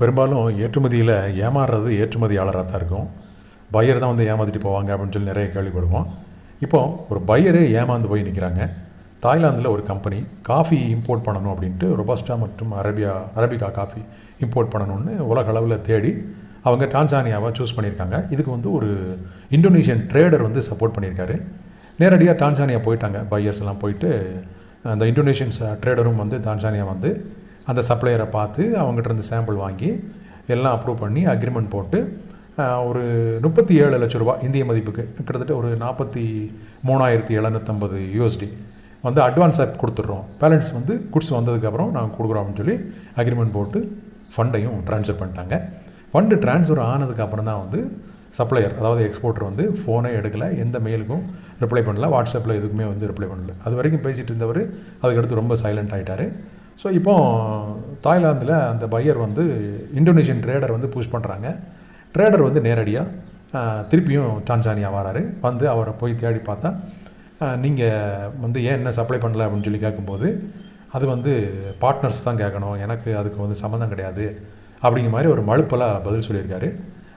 பெரும்பாலும் ஏற்றுமதியில் ஏமாறுறது ஏற்றுமதியாளராக தான் இருக்கும். பையர் தான் வந்து ஏமாற்றிட்டு போவாங்க அப்படின்னு சொல்லி நிறைய கேள்விப்படுவோம். இப்போ ஒரு பையரே ஏமாந்து போய் நிற்கிறாங்க தாய்லாந்தில் ஒரு கம்பெனி காஃபி இம்போர்ட் பண்ணணும் அப்படின்ட்டு ரொபாஸ்டா மற்றும் அரேபியா அரபிகா காஃபி இம்போர்ட் பண்ணணும்னு உலக அளவில் தேடி அவங்க டான்சானியாவை சூஸ் பண்ணியிருக்காங்க. இதுக்கு வந்து ஒரு இந்தோனேஷியன் ட்ரேடர் வந்து சப்போர்ட் பண்ணியிருக்காரு. நேரடியாக டான்சானியா போயிட்டாங்க. பையர்ஸ் எல்லாம் போயிட்டு அந்த இந்தோனேஷியன்ஸ் ட்ரேடரும் வந்து டான்சானியா வந்து அந்த சப்ளையரை பார்த்து அவங்ககிட்ட இருந்து சாம்பிள் வாங்கி எல்லாம் அப்ரூவ் பண்ணி அக்ரிமெண்ட் போட்டு ஒரு முப்பத்தி ஏழு லட்ச ரூபா இந்திய மதிப்புக்கு கிட்டத்தட்ட ஒரு நாற்பத்தி மூணாயிரத்தி எழுநூற்றம்பது யூஎஸ்டி வந்து அட்வான்ஸாக கொடுத்துட்றோம். பேலன்ஸ் வந்து குட்ஸ் வந்ததுக்கப்புறம் நாங்கள் கொடுக்குறோம் அப்படின்னு சொல்லி அக்ரிமெண்ட் போட்டு ஃபண்டையும் ட்ரான்ஸ்ஃபர் பண்ணிட்டாங்க. ஃபண்டு ட்ரான்ஸ்ஃபர் ஆனதுக்கப்புறம் தான் வந்து சப்ளையர் அதாவது எக்ஸ்போர்ட்டர் வந்து ஃபோனே எடுக்கலை எந்த மெயிலுக்கும் ரிப்ளை பண்ணல வாட்ஸ்அப்பில் எதுக்குமே வந்து ரிப்ளை பண்ணல. அது வரைக்கும் பேசிகிட்டு இருந்தவர் அதுக்கடுத்து ரொம்ப சைலண்ட் ஆகிட்டார் ஸோ இப்போ தாய்லாந்தில் அந்த பையர் வந்து இந்தோனேஷியன் ட்ரேடர் வந்து புஷ் பண்ணுறாங்க ட்ரேடர் வந்து நேரடியாக திருப்பியும் டான்சானியா வராரு. வந்து அவரை போய் தேடி பார்த்தா நீங்கள் வந்து ஏன் என்ன சப்ளை பண்ணல அப்படின்னு சொல்லி கேட்கும்போது அது வந்து பார்ட்னர்ஸ் தான் கேட்கணும். எனக்கு அதுக்கு வந்து சம்மந்தம் கிடையாது. அப்படிங்கிற மாதிரி ஒரு மழுப்பலாக பதில் சொல்லியிருக்காரு.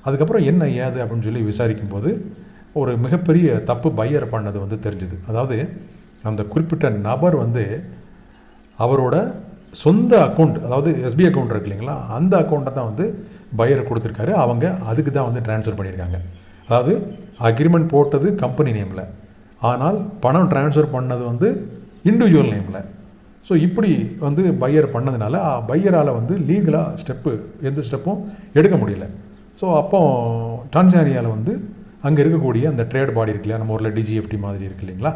அதுக்கப்புறம் என்ன ஏது அப்படின்னு சொல்லி விசாரிக்கும்போது ஒரு மிகப்பெரிய தப்பு பையர் பண்ணது வந்து தெரிஞ்சுது. அதாவது அந்த குறிப்பிட்ட நபர் வந்து அவரோட சொந்த அக்கௌண்ட் அதாவது எஸ்பி அக்கௌண்ட் இருக்கு இல்லைங்களா அந்த அக்கௌண்ட்டை தான் வந்து பையர் கொடுத்துருக்காரு. அவங்க அதுக்கு தான் வந்து ட்ரான்ஸ்ஃபர் பண்ணியிருக்காங்க. அதாவது அக்ரிமெண்ட் போட்டது கம்பெனி நேமில் ஆனால் பணம் ட்ரான்ஸ்ஃபர் பண்ணது வந்து இண்டிவிஜுவல் நேமில் ஸோ இப்படி வந்து பையர் பண்ணதுனால பையரால் வந்து லீகலாக ஸ்டெப்பு எந்த ஸ்டெப்பும் எடுக்க முடியல. ஸோ அப்போ டான்சானியாவில் வந்து அங்கே இருக்கக்கூடிய அந்த ட்ரேட் பாடி இருக்கு இல்லையா நம்ம ஊரில் டிஜிஎஃப்டி மாதிரி இருக்கு இல்லைங்களா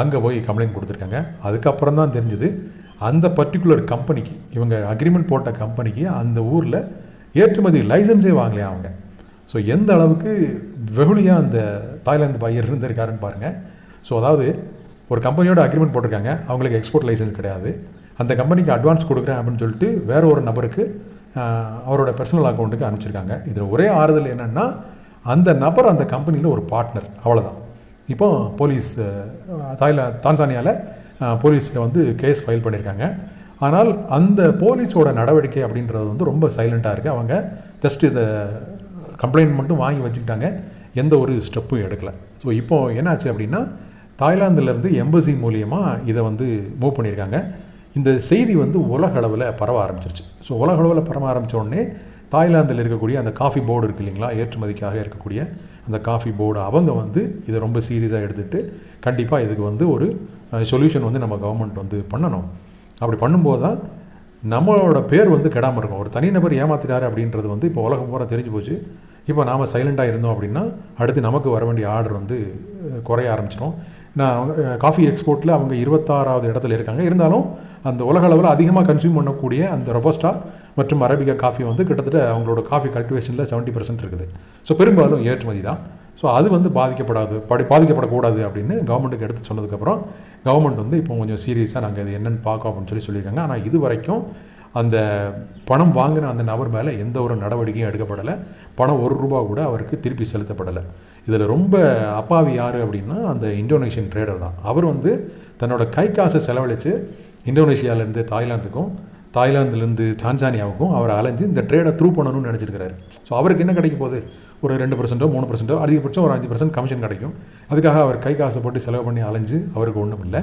அங்கே போய் கம்ப்ளைண்ட் கொடுத்துருக்காங்க. அதுக்கப்புறம் தான் தெரிஞ்சுது அந்த பர்டிகுலர் கம்பெனிக்கு இவங்க அக்ரிமெண்ட் போட்ட கம்பெனிக்கு அந்த ஊரில் ஏற்றுமதி லைசன்ஸே வாங்கலையா அவங்க. ஸோ எந்த அளவுக்கு வெகுளியாக அந்த தாய்லாந்து பையர் இருந்திருக்காருன்னு பாருங்கள் ஸோ அதாவது ஒரு கம்பெனியோட அக்ரிமெண்ட் போட்டிருக்காங்க. அவங்களுக்கு எக்ஸ்போர்ட் லைசன்ஸ் கிடையாது. அந்த கம்பெனிக்கு அட்வான்ஸ் கொடுக்குறேன் அப்படின்னு சொல்லிட்டு வேற ஒரு நபருக்கு அவரோட பர்சனல் அக்கௌண்ட்டுக்கு அனுப்பிச்சிருக்காங்க. இதில் ஒரே ஆறுதல் என்னென்னா அந்த நபர் அந்த கம்பெனியில் ஒரு பார்ட்னர் அவ்வளோதான் இப்போ போலீஸ் தாய்லாந்து தாய்லா தான்சானியாவில் போலீஸில் வந்து கேஸ் ஃபைல் பண்ணியிருக்காங்க ஆனால் அந்த போலீஸோட நடவடிக்கை அப்படின்றது வந்து ரொம்ப சைலண்ட்டாக இருக்குது அவங்க ஜஸ்ட் இதை கம்ப்ளைண்ட் மட்டும் வாங்கி வச்சுக்கிட்டாங்க. எந்த ஒரு ஸ்டெப்பும் எடுக்கலை. ஸோ இப்போ என்னாச்சு அப்படின்னா தாய்லாந்துலேருந்து எம்பசி மூலியமாக இதை வந்து மூவ் பண்ணியிருக்காங்க இந்த செய்தி வந்து உலக அளவில் பரவ ஆரம்பிச்சிருச்சு. ஸோ உலக அளவில் பரவ ஆரம்பித்த உடனே தாய்லாந்தில் இருக்கக்கூடிய அந்த காஃபி போர்டு இருக்கு இல்லைங்களா? ஏற்றுமதிக்காக இருக்கக்கூடிய அந்த காஃபி போர்டு அவங்க வந்து இதை ரொம்ப சீரியஸாக எடுத்துகிட்டு கண்டிப்பாக இதுக்கு வந்து ஒரு சொல்யூஷன் வந்து நம்ம கவர்மெண்ட் வந்து பண்ணணும். அப்படி பண்ணும்போது தான் நம்மளோட பேர் வந்து கெடாமல் இருக்கும். ஒரு தனிநபர் ஏமாத்திட்டாரு அப்படின்றது வந்து இப்போ உலகம் பூரா தெரிஞ்சு போச்சு. இப்போ நாம் சைலண்ட்டாக இருந்தோம் அப்படின்னா அடுத்து நமக்கு வர வேண்டிய ஆர்டர் வந்து குறைய ஆரம்பிச்சிடும் நான் காஃபி எக்ஸ்போர்ட்டில் அவங்க இருபத்தாறாவது இடத்துல இருக்காங்க. இருந்தாலும் அந்த உலக அளவில் அதிகமாக கன்சியூம் பண்ணக்கூடிய அந்த ரொபோஸ்டா மற்றும் அரபிகா காஃபி வந்து கிட்டத்தட்ட அவங்களோட காஃபி கல்டிவேஷனில் செவன்ட்டி பர்சன்ட் இருக்குது. ஸோ பெரும்பாலும் ஏற்றுமதி தான். ஸோ அது வந்து பாதிக்கப்படாது. படி பாதிக்கப்படக்கூடாது அப்படின்னு கவர்மெண்ட்டுக்கு எடுத்து சொன்னதுக்கப்புறம் கவர்மெண்ட் வந்து இப்போ கொஞ்சம் சீரியஸாக நாங்கள் இது என்னென்னு பார்க்கோம் அப்படின்னு சொல்லி சொல்லியிருக்காங்க. ஆனால் இது வரைக்கும் அந்த பணம் வாங்கின அந்த நபர் மேலே எந்த ஒரு நடவடிக்கையும் எடுக்கப்படலை. பணம் ஒரு ரூபா கூட அவருக்கு திருப்பி செலுத்தப்படலை. இதில் ரொம்ப அப்பாவி யார் அப்படின்னா அந்த இந்தோனேஷியன் ட்ரேடர் தான். அவர் வந்து தன்னோட கை காசை செலவழித்து இந்தோனேஷியாவிலேருந்து தாய்லாந்துக்கும் தாய்லாந்துலேருந்து டான்சானியாவுக்கும் அவர் அலைஞ்சு இந்த ட்ரேடை த்ரூ பண்ணணும்னு நினச்சிருக்கிறாரு. ஸோ அவருக்கு என்ன கிடைக்க போகுது? ஒரு ரெண்டு பர்சன்ட்டோ மூணு பர்சன்ட்டோ அதிகபட்சம் ஒரு அஞ்சு பர்சன்ட் கமிஷன் கிடைக்கும். அதுக்காக அவர் கை காசை போட்டு செலவு பண்ணி அலைஞ்சு அவருக்கு ஒன்றும் இல்லை.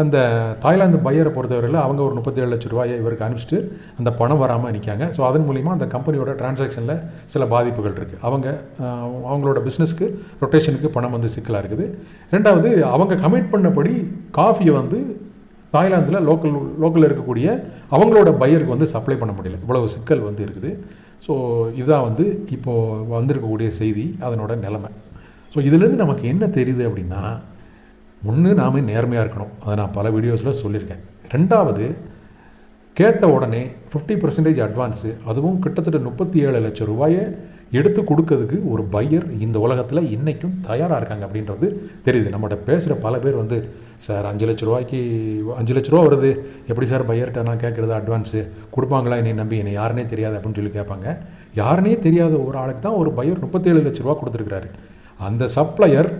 அந்த தாய்லாந்து பையரை பொறுத்தவரையில் அவங்க ஒரு முப்பத்தேழு லட்ச ரூபாயை இவருக்கு அனுப்பிச்சிட்டு அந்த பணம் வராமல் நிற்காங்க ஸோ அதன் மூலிமா அந்த கம்பெனியோட டிரான்சாக்ஷனில் சில பாதிப்புகள் இருக்குது அவங்க அவங்களோட பிஸ்னஸ்க்கு ரொட்டேஷனுக்கு பணம் வந்து சிக்கலாக இருக்குது. ரெண்டாவது அவங்க கமிட் பண்ணபடி காஃபியை வந்து தாய்லாந்தில் லோக்கல் லோக்கலில் இருக்கக்கூடிய அவங்களோட பையருக்கு வந்து சப்ளை பண்ண முடியல. இவ்வளவு சிக்கல் வந்து இருக்குது. ஸோ இதுதான் வந்து இப்போது வந்திருக்கக்கூடிய செய்தி அதனோட நிலைமை. ஸோ இதுலேருந்து நமக்கு என்ன தெரியுது அப்படின்னா ஒன்று நாம நேர்மையாக இருக்கணும். அதை நான் பல வீடியோஸில் சொல்லியிருக்கேன். ரெண்டாவது கேட்ட உடனே ஃபிஃப்டி பர்சன்டேஜ் அட்வான்ஸு அதுவும் கிட்டத்தட்ட முப்பத்தி ஏழு லட்சம் ரூபாயை எடுத்து கொடுக்கறதுக்கு ஒரு பையர் இந்த உலகத்தில் இன்றைக்கும் தயாராக இருக்காங்க அப்படின்றது தெரியுது. நம்மகிட்ட பேசுகிற பல பேர் வந்து சார் அஞ்சு லட்ச ரூபாய்க்கு அஞ்சு லட்ச ரூபா வருது. எப்படி சார் பையர்கிட்ட நான் கேட்குறது அட்வான்ஸு கொடுப்பாங்களா என்னை நம்பி? என்னை யாருனே தெரியாது அப்படின்னு சொல்லி கேட்பாங்க. யாருனே தெரியாத ஒரு ஆளுக்கு தான் ஒரு பையர் முப்பத்தேழு லட்ச ரூபா கொடுத்துருக்குறாரு. அந்த சப்ளையர்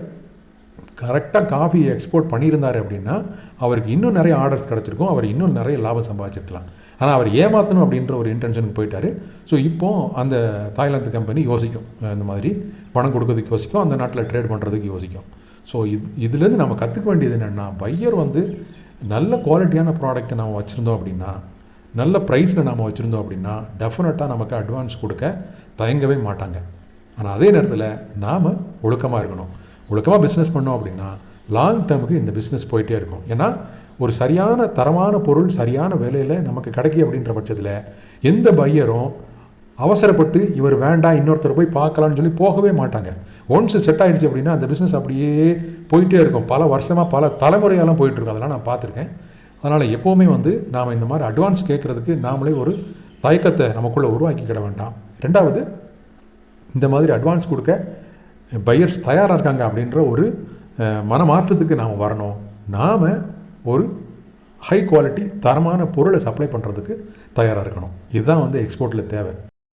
கரெக்டாக காஃபி எக்ஸ்போர்ட் பண்ணியிருந்தார் அப்படின்னா அவருக்கு இன்னும் நிறைய ஆர்டர்ஸ் கிடச்சிருக்கும். அவர் இன்னும் நிறைய லாபம் சம்பாதிச்சிருக்கலாம். ஆனால் அவர் ஏமாற்றணும் அப்படின்ற ஒரு இன்டென்ஷனுக்கு போயிட்டார். ஸோ இப்போது அந்த தாய்லாந்து கம்பெனி யோசிக்கும். இந்த மாதிரி பணம் கொடுக்கறதுக்கு யோசிக்கும். அந்த நாட்டில் ட்ரேட் பண்ணுறதுக்கு யோசிக்கும். ஸோ இது இதுலேருந்து நம்ம கற்றுக்க வேண்டியது என்னென்னா பையர் வந்து நல்ல குவாலிட்டியான ப்ராடக்ட்டை நம்ம வச்சுருந்தோம் அப்படின்னா நல்ல ப்ரைஸில் நம்ம வச்சுருந்தோம் அப்படின்னா டெஃபினட்டாக நமக்கு அட்வான்ஸ் கொடுக்க தயங்கவே மாட்டாங்க. ஆனால் அதே நேரத்தில் நாம் ஒழுக்கமாக இருக்கணும். ஒழுக்கமாக பிஸ்னஸ் பண்ணோம் அப்படின்னா லாங் டேர்முக்கு இந்த பிஸ்னஸ் போயிட்டே இருக்கும். ஏன்னா ஒரு சரியான தரமான பொருள் சரியான விலையில் நமக்கு கிடைக்கி அப்படின்ற பட்சத்தில் எந்த பையரும் அவசரப்பட்டு இவர் வேண்டாம் இன்னொருத்தர் போய் பார்க்கலான்னு சொல்லி போகவே மாட்டாங்க. ஒன்ஸ் செட் ஆகிடுச்சு அப்படின்னா அந்த பிஸ்னஸ் அப்படியே போயிட்டே இருக்கும். பல வருஷமாக பல தலைமுறையெல்லாம் போயிட்டுருக்கும் அதெல்லாம் நான் பார்த்துருக்கேன். அதனால் எப்போவுமே வந்து நாம் இந்த மாதிரி அட்வான்ஸ் கேட்குறதுக்கு நாமளே ஒரு தயக்கத்தை நமக்குள்ளே உருவாக்கிக்கிட வேண்டாம். ரெண்டாவது இந்த மாதிரி அட்வான்ஸ் கொடுக்க பையர்ஸ் தயாராக இருக்காங்க அப்படின்ற ஒரு மனமாற்றத்துக்கு நாம் வரணும். நாம் ஒரு ஹை குவாலிட்டி தரமான பொருளை சப்ளை பண்ணுறதுக்கு தயாராக இருக்கணும். இதுதான் வந்து எக்ஸ்போர்ட்டில் தேவை.